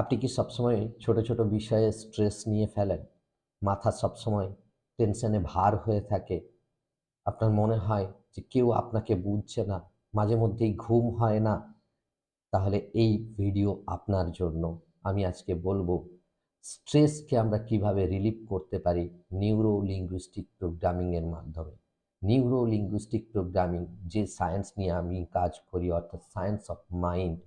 আপনি কি সবসময় ছোট ছোট বিষয়ে স্ট্রেস নিয়ে ফেলেন? মাথা সবসময় টেনশনে ভার হয়ে থাকে। আপনার মনে হয় যে কেউ আপনাকে বুঝছে না, মাঝে মধ্যেই ঘুম হয় না। তাহলে এই ভিডিও আপনার জন্য। আমি আজকে বলব স্ট্রেসকে আমরা কীভাবে রিলিভ করতে পারি? নিউরো লিঙ্গুইস্টিক প্রোগ্রামিংয়ের মাধ্যমে। নিউরো লিঙ্গুইস্টিক প্রোগ্রামিং যে সায়েন্স নিয়ে আমি কাজ করি, অর্থাৎ সায়েন্স অফ মাইন্ড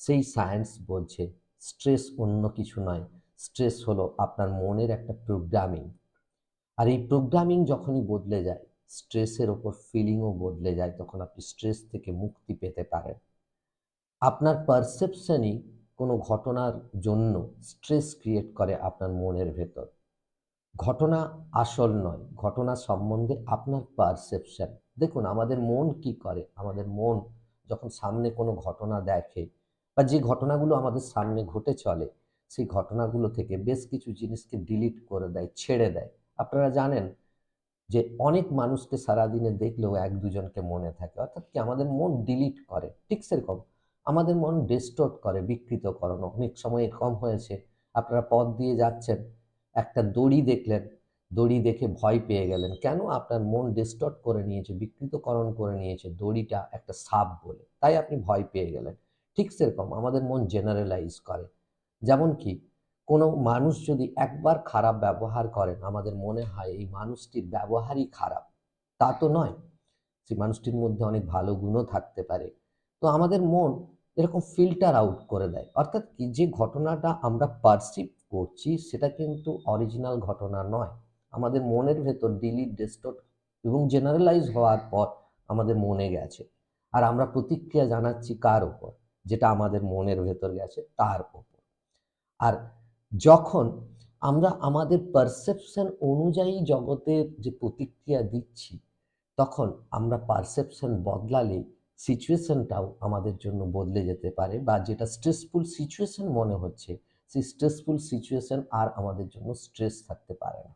সেই সায়েন্স বলছে স্ট্রেস অন্য কিছু নয়। স্ট্রেস হলো আপনার মনের একটা প্রোগ্রামিং আর এই প্রোগ্রামিং যখনই বদলে যায়, স্ট্রেসের ওপর ফিলিংও বদলে যায়, তখন আপনি স্ট্রেস থেকে মুক্তি পেতে পারেন। আপনার পারসেপশনই কোনো ঘটনার জন্য স্ট্রেস ক্রিয়েট করে আপনার মনের ভেতর। ঘটনা আসল নয়, ঘটনা সম্বন্ধে আপনার পারসেপশন দেখুন, আমাদের মন কি করে? আমাদের মন যখন সামনে কোনো ঘটনা দেখে বা যে ঘটনাগুলো আমাদের সামনে ঘটে চলে, সেই ঘটনাগুলো থেকে বেশ কিছু জিনিসকে ডিলিট করে দেয়, ছেড়ে দেয়। আপনারা জানেন যে অনেক মানুষকে সারাদিনে দেখলেও এক দুজনকে মনে থাকে, অর্থাৎ কি আমাদের মন ডিলিট করে। ঠিক সেরকম আমাদের মন ডিস্টোর্ট করে বিকৃতকরণ অনেক সময় কম হয়েছে, আপনারা পথ দিয়ে যাচ্ছেন, একটা দড়ি দেখলেন, দড়ি দেখে ভয় পেয়ে গেলেন। কেন? আপনার মন ডিস্টর্ট করে নিয়েছে, বিকৃতকরণ করে নিয়েছে দড়িটা একটা সাপ বলে। তাই আপনি ভয় পেয়ে গেলেন। ঠিক সেরকম আমাদের মন জেনারেলাইজ করে। যেমন কি, কোনো মানুষ যদি একবার খারাপ ব্যবহার করেন আমাদের মনে হয় এই মানুষটির ব্যবহারই খারাপ। তা তো নয়। সেই মানুষটির মধ্যে অনেক ভালো গুণও থাকতে পারে। তো আমাদের মন এরকম ফিল্টার আউট করে দেয়। অর্থাৎ কি, যে ঘটনাটা আমরা পারসিভ করছি, সেটা কিন্তু অরিজিনাল ঘটনা নয়। আমাদের মনের ভেতর ডিলিট ডেস্টোট এবং জেনারেলাইজ হওয়ার পর আমাদের মনে গেছে। আর আমরা প্রতিক্রিয়া জানাচ্ছি কার ওপর যেটা আমাদের মনের ভেতর গেছে, তার ওপর আর যখন আমরা আমাদের পারসেপশন অনুযায়ী জগতের যে প্রতিক্রিয়া দিচ্ছি, তখন আমরা পারসেপশন বদলালে সিচুয়েশনটাও আমাদের জন্য বদলে যেতে পারে বা যেটা স্ট্রেসফুল সিচুয়েশন মনে হচ্ছে, সেই স্ট্রেসফুল সিচুয়েশন আর আমাদের জন্য স্ট্রেস থাকতে পারে না।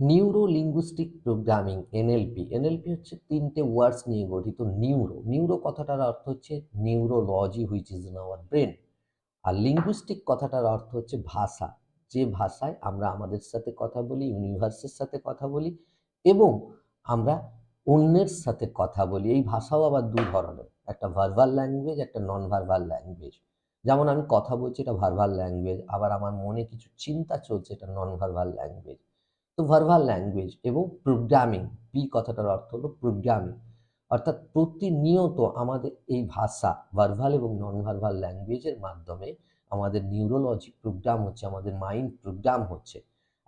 Neuro linguistic programming NLP NLP হচ্ছে তিনটে ওয়ার্ডস নিয়ে গঠিত নিউরো নিউরো কথাটার অর্থ হচ্ছে neurology which is in our brain R linguistic কথাটার অর্থ হচ্ছে ভাষা। যে ভাষায় আমরা আমাদের সাথে কথা বলি ইউনিভার্সের সাথে কথা বলি, এবং আমরা অন্যের সাথে কথা বলি। এই ভাষাও আবার দু ধরনের। একটা ভার্বাল ল্যাঙ্গুয়েজ একটা নন ভার্বাল ল্যাঙ্গুয়েজ যেমন আমি কথা বলছি, এটা ভার্বাল ল্যাঙ্গুয়েজ আবার আমার মনে কিছু চিন্তা চলছে, এটা নন ভার্বাল ল্যাঙ্গুয়েজ তো ভার্বাল ল্যাঙ্গুয়েজ এবং প্রোগ্রামিং পি কথাটার অর্থ হলো প্রোগ্রামিং অর্থাৎ প্রতিনিয়ত আমাদের এই ভাষা ভার্বাল এবং নন ভার্বাল ল্যাঙ্গুয়েজের মাধ্যমে আমাদের নিউরোলজি প্রোগ্রাম হচ্ছে, আমাদের মাইন্ড প্রোগ্রাম হচ্ছে।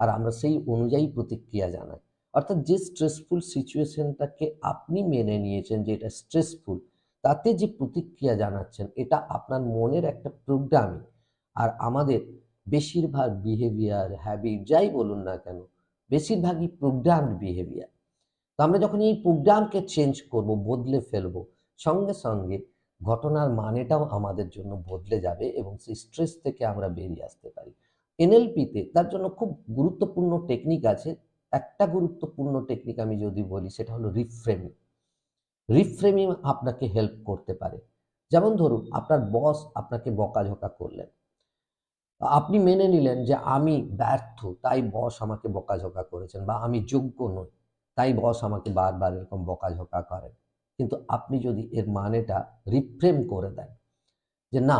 আর আমরা সেই অনুযায়ী প্রতিক্রিয়া জানাই। অর্থাৎ যে স্ট্রেসফুল সিচুয়েশনটাকে আপনি মেনে নিয়েছেন, যে এটা স্ট্রেসফুল তাতে যে প্রতিক্রিয়া জানাচ্ছেন, এটা আপনার মনের একটা প্রোগ্রামিং আর আমাদের বেশিরভাগ বিহেভিয়ার হ্যাবিট যাই বলুন না কেন বেশিরভাগই প্রোগ্রামড বিহেভিয়ার তো আমরা যখন এই প্রোগ্রামকে চেঞ্জ করব, বদলে ফেলব, সঙ্গে সঙ্গে ঘটনার মানেটাও আমাদের জন্য বদলে যাবে এবং সেই স্ট্রেস থেকে আমরা বেরিয়ে আসতে পারি। এনএলপিতে তার জন্য খুব গুরুত্বপূর্ণ টেকনিক আছে। একটা গুরুত্বপূর্ণ টেকনিক আমি যদি বলি, সেটা হলো রিফ্রেমিং রিফ্রেমিং আপনাকে হেল্প করতে পারে। যেমন ধরুন, আপনার বস আপনাকে বকাঝকা করলেন। আপনি মেনে নিলেন যে আমি ব্যর্থ, তাই বস আমাকে বকাঝকা করেছেন বা আমি যোগ্য নই, তাই বস আমাকে বারবার এরকম বকাঝকা করেন। কিন্তু আপনি যদি এর মানেটা রিফ্রেম করে দেন যে না,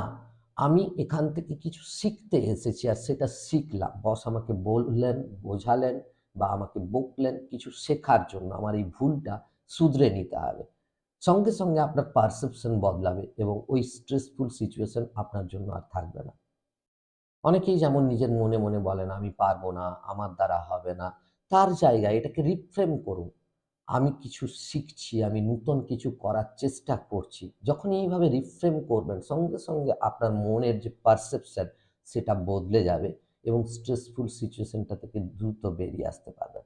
আমি এখান থেকে কিছু শিখতে এসেছি আর সেটা শিখলাম, বস আমাকে বললেন, বোঝালেন বা আমাকে বকলেন কিছু শেখার জন্য, আমার এই ভুলটা শুধরে নিতে হবে। সঙ্গে সঙ্গে আপনার পারসেপশন বদলাবে এবং ওই স্ট্রেসফুল সিচুয়েশন আপনার জন্য আর থাকবে না। অনেকেই যেমন নিজের মনে মনে বলেন, আমি পারব না, আমার দ্বারা হবে না। তার জায়গায় এটাকে রিফ্রেম করুন। আমি কিছু শিখছি, আমি নূতন কিছু করার চেষ্টা করছি। যখন এইভাবে রিফ্রেম করবেন, সঙ্গে সঙ্গে আপনার মনের যে পারসেপশন সেটা বদলে যাবে এবং স্ট্রেসফুল সিচুয়েশনটা থেকে দ্রুত বেরিয়ে আসতে পারবেন।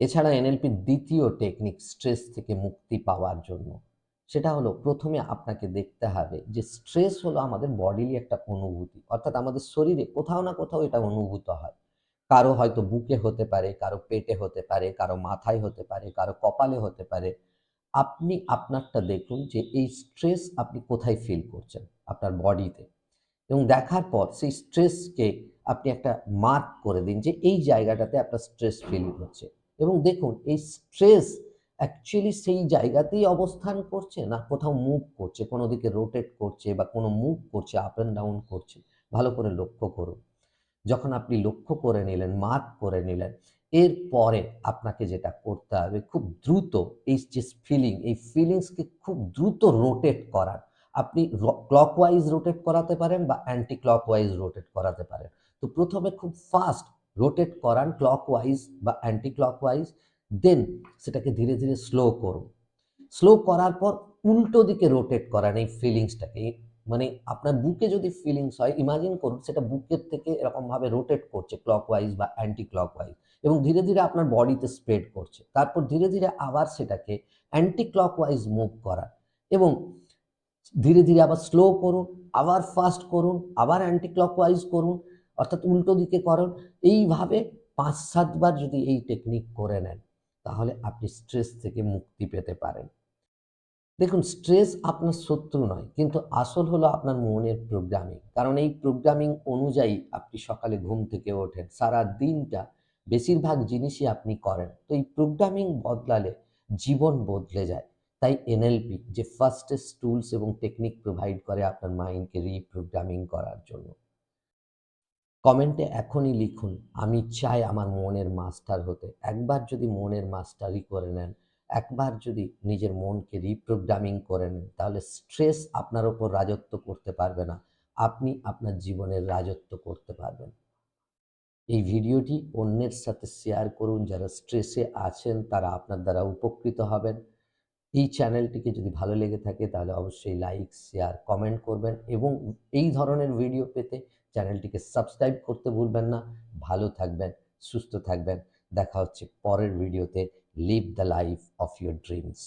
এছাড়া এনএলপির দ্বিতীয় টেকনিক স্ট্রেস থেকে মুক্তি পাওয়ার জন্য। সেটা হলো প্রথমে আপনাকে দেখতে হবে যে স্ট্রেস হলো আমাদের বডিরই একটা অনুভূতি। অর্থাৎ আমাদের শরীরে কোথাও না কোথাও এটা অনুভূত হয়। কারও হয়তো বুকে হতে পারে, কারও পেটে হতে পারে, কারও মাথায় হতে পারে, কারও কপালে হতে পারে। আপনি আপনারটা দেখুন যে এই স্ট্রেস আপনি কোথায় ফিল করছেন? আপনার বডিতে এবং দেখার পর সেই স্ট্রেসকে আপনি একটা মার্ক করে দিন যে এই জায়গাটাতে আপনার স্ট্রেস ফিল হচ্ছে। এবং দেখুন, এই স্ট্রেস অ্যাকচুয়ালি সেই জায়গাতেই অবস্থান করছে না, কোথাও মুভ করছে, কোনো দিকে রোটেট করছে বা কোনো মুভ করছে আপ অ্যান্ড ডাউন করছে। ভালো করে লক্ষ্য করুন। যখন আপনি লক্ষ্য করে নিলেন মার্ক করে নিলেন, এরপরে আপনাকে যেটা করতে হবে, খুব দ্রুত এই যে ফিলিং এই ফিলিংসকে খুব দ্রুত রোটেট করার। আপনি ক্লকওয়াইজ রোটেট করাতে পারেন বা অ্যান্টি ক্লকওয়াইজ রোটেট করাতে পারেন। তো প্রথমে খুব ফাস্ট রোটেট করান ক্লকওয়াইজ বা অ্যান্টি ক্লকওয়াইজ দেন সেটাকে ধীরে ধীরে স্লো করুন স্লো করার পর উল্টো দিকে রোটেট করান এই ফিলিংসটাকে মানে আপনার বুকে যদি ফিলিংস হয় ইমাজিন করুন সেটা বুকের থেকে এরকমভাবে রোটেট করছে ক্লকওয়াইজ বা অ্যান্টি ক্লকওয়াইজ এবং ধীরে ধীরে আপনার বডিতে স্প্রেড করছে। তারপর ধীরে ধীরে আবার সেটাকে অ্যান্টি ক্লকওয়াইজ মুভ করা এবং ধীরে ধীরে আবার স্লো করুন, আবার ফাস্ট করুন, আবার অ্যান্টি ক্লকওয়াইজ করুন, অর্থাৎ উল্টো দিকে করুন। এইভাবে পাঁচ সাতবার যদি এই টেকনিক করে নেন তাহলে আপনি স্ট্রেস থেকে মুক্তি পেতে পারেন। দেখুন স্ট্রেস আপনার শত্রু নয়, কিন্তু আসল হলো আপনার মনের প্রোগ্রামিং কারণ এই প্রোগ্রামিং অনুযায়ী আপনি সকালে ঘুম থেকে ওঠেন, সারা দিনটা বেশিরভাগ জিনিসই আপনি করেন। তো এই প্রোগ্রামিং বদলালে জীবন বদলে যায়। তাই এনএলপি, যে ফার্স্টেস্ট টুলস এবং টেকনিক প্রোভাইড করে আপনার মাইন্ডকে রিপ্রোগ্রামিং করার জন্য। কমেন্টে এখনই লিখুন, আমি চাই আমার মনের মাস্টার হতে। একবার যদি মনের মাস্টারই করে নেন, একবার যদি নিজের মনকে রিপ্রোগ্রামিং করে নেন, তাহলে স্ট্রেস আপনার ওপর রাজত্ব করতে পারবে না, আপনি আপনার জীবনের রাজত্ব করতে পারবেন। এই ভিডিওটি অন্যের সাথে শেয়ার করুন, যারা স্ট্রেসে আছেন, তারা আপনার দ্বারা উপকৃত হবেন। এই চ্যানেলটিকে যদি ভালো লেগে থাকে, তাহলে অবশ্যই লাইক শেয়ার কমেন্ট করবেন এবং এই ধরনের ভিডিও পেতে চ্যানেলটিকে সাবস্ক্রাইব করতে ভুলবেন না। ভালো থাকবেন, সুস্থ থাকবেন। দেখা হচ্ছে পরের ভিডিওতে। Live the life of your dreams